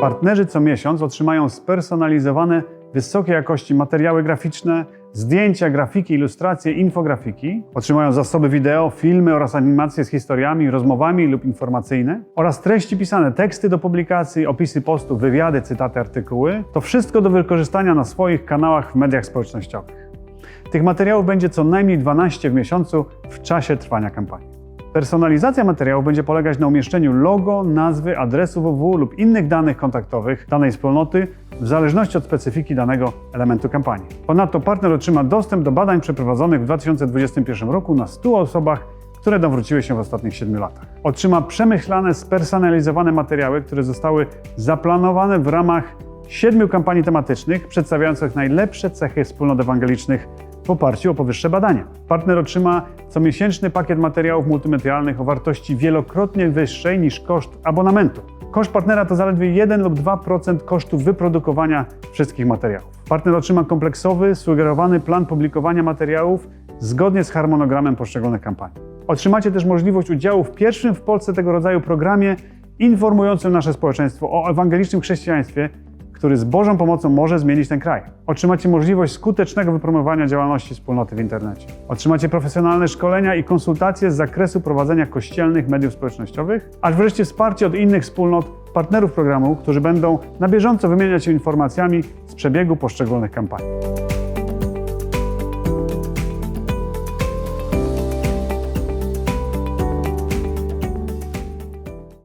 Partnerzy co miesiąc otrzymają spersonalizowane, wysokiej jakości materiały graficzne, zdjęcia, grafiki, ilustracje, infografiki. Otrzymają zasoby wideo, filmy oraz animacje z historiami, rozmowami lub informacyjne oraz treści pisane, teksty do publikacji, opisy postów, wywiady, cytaty, artykuły. To wszystko do wykorzystania na swoich kanałach w mediach społecznościowych. Tych materiałów będzie co najmniej 12 w miesiącu w czasie trwania kampanii. Personalizacja materiałów będzie polegać na umieszczeniu logo, nazwy, adresu www lub innych danych kontaktowych danej wspólnoty w zależności od specyfiki danego elementu kampanii. Ponadto partner otrzyma dostęp do badań przeprowadzonych w 2021 roku na 100 osobach, które nawróciły się w ostatnich 7 latach. Otrzyma przemyślane, spersonalizowane materiały, które zostały zaplanowane w ramach siedmiu kampanii tematycznych przedstawiających najlepsze cechy wspólnot ewangelicznych w oparciu o powyższe badania. Partner otrzyma comiesięczny pakiet materiałów multimedialnych o wartości wielokrotnie wyższej niż koszt abonamentu. Koszt partnera to zaledwie 1 lub 2% kosztów wyprodukowania wszystkich materiałów. Partner otrzyma kompleksowy, sugerowany plan publikowania materiałów zgodnie z harmonogramem poszczególnych kampanii. Otrzymacie też możliwość udziału w pierwszym w Polsce tego rodzaju programie informującym nasze społeczeństwo o ewangelicznym chrześcijaństwie, który z Bożą pomocą może zmienić ten kraj. Otrzymacie możliwość skutecznego wypromowania działalności wspólnoty w internecie. Otrzymacie profesjonalne szkolenia i konsultacje z zakresu prowadzenia kościelnych mediów społecznościowych, aż wreszcie wsparcie od innych wspólnot, partnerów programu, którzy będą na bieżąco wymieniać się informacjami z przebiegu poszczególnych kampanii.